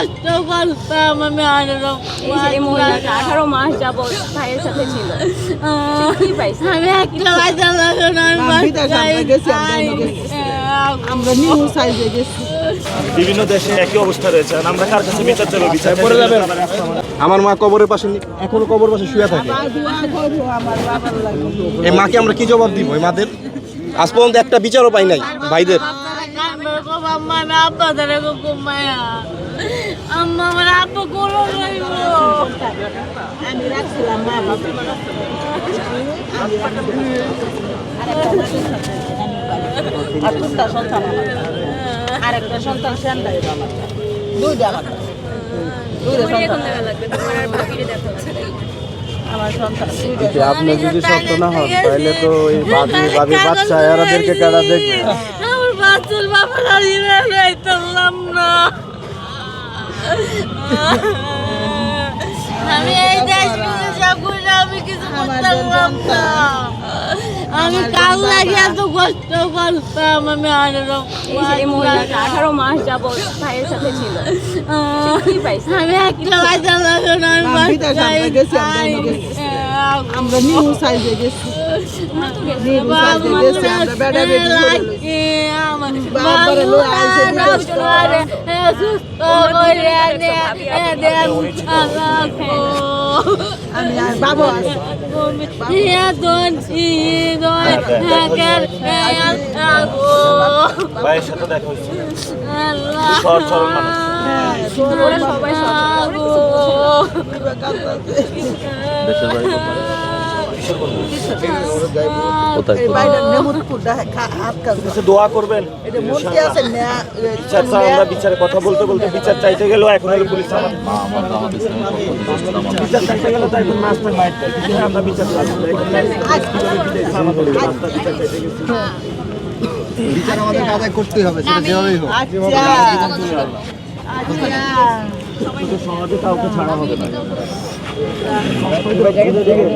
কষ্ট আমি আঠারো এই মহিলাটা আঠারো মাস যাবৎ ভাইয়ের সাথে ছিল আমি একটা বাচ্চা লাগানো আমরা গেছি, আমরা অন্য গেছি। আমরা নিউ সাইজে গেছি বিভিন্ন দেশে একই অবস্থা রয়েছে। আর আমরা কার কাছে বিচার চাইব? বিচার পরে যাবেন। আমার মা কবরের পাশে নি- এখনও কবর পাশে শুয়ে থাকে। এই মাকে আমরা কি জবাব দিব এই মাদের? আজ পর্যন্ত একটা বিচারও পাই নাই ভাইদের। আম্মা আমার আব্বা কোনো রইব আমি রাখছিলাম মা সন্তান আরেকটা সন্তান দুইটা সন্তান। আপনি যদি সত্য না হন তাহলে তো বাবি বাবি বাচ্চা এরাদেরকে কেডা দেখবে? আমার বাচ্চার বাবা দাঁড়িয়ে না আমি এই দেশ বিদেশে আমি কিছু করতাম না। আমি কাল লাগে এত কষ্ট করতাম আমি আঠারো মাস যাবৎ ভাইয়ের সাথে ছিল। আমি একটা লাগানো আমি আমরা গেছি, আমরা আমরা নিউ সাইজে গেছি। বাবারে লই আইছে বিদেশ আমি আর ভাইয়ের সাথে দেখা হচ্ছে সহজ সরল মানুষ সবাই সব এই বাইরের দোয়া করবেন? আমরা বিচারে কথা বলতে বলতে বিচার চাইতে গেলেও এখন পুলিশ বিচার চাইতে গেলে মাস্টার আমরা বিচার চাইছি না। এখন আমাদের বিচার আদায় করতেই হবে সেটা যেভাবেই হোক। আচ্ছা। সমাজে কাউকে ছাড়া হবে না।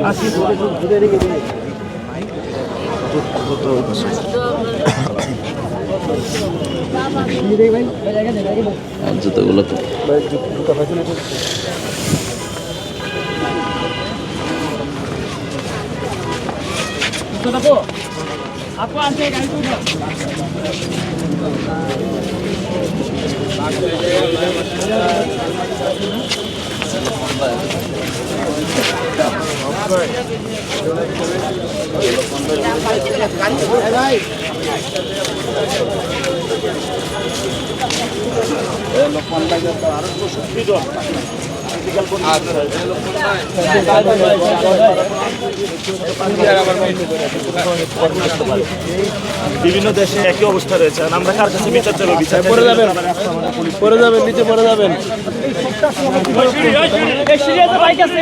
আসি, ধীরে ধীরে ধীরে। জুতোগুলো তো লোকমান লাগে আরও সুবিধা বিভিন্ন দেশে একই অবস্থা রয়েছে। আর আমরা কার কাছে বিচার চাইব? বিচার পরে যাবেন পরে যাবেন নিচে পরে যাবেন। বাইক আছে।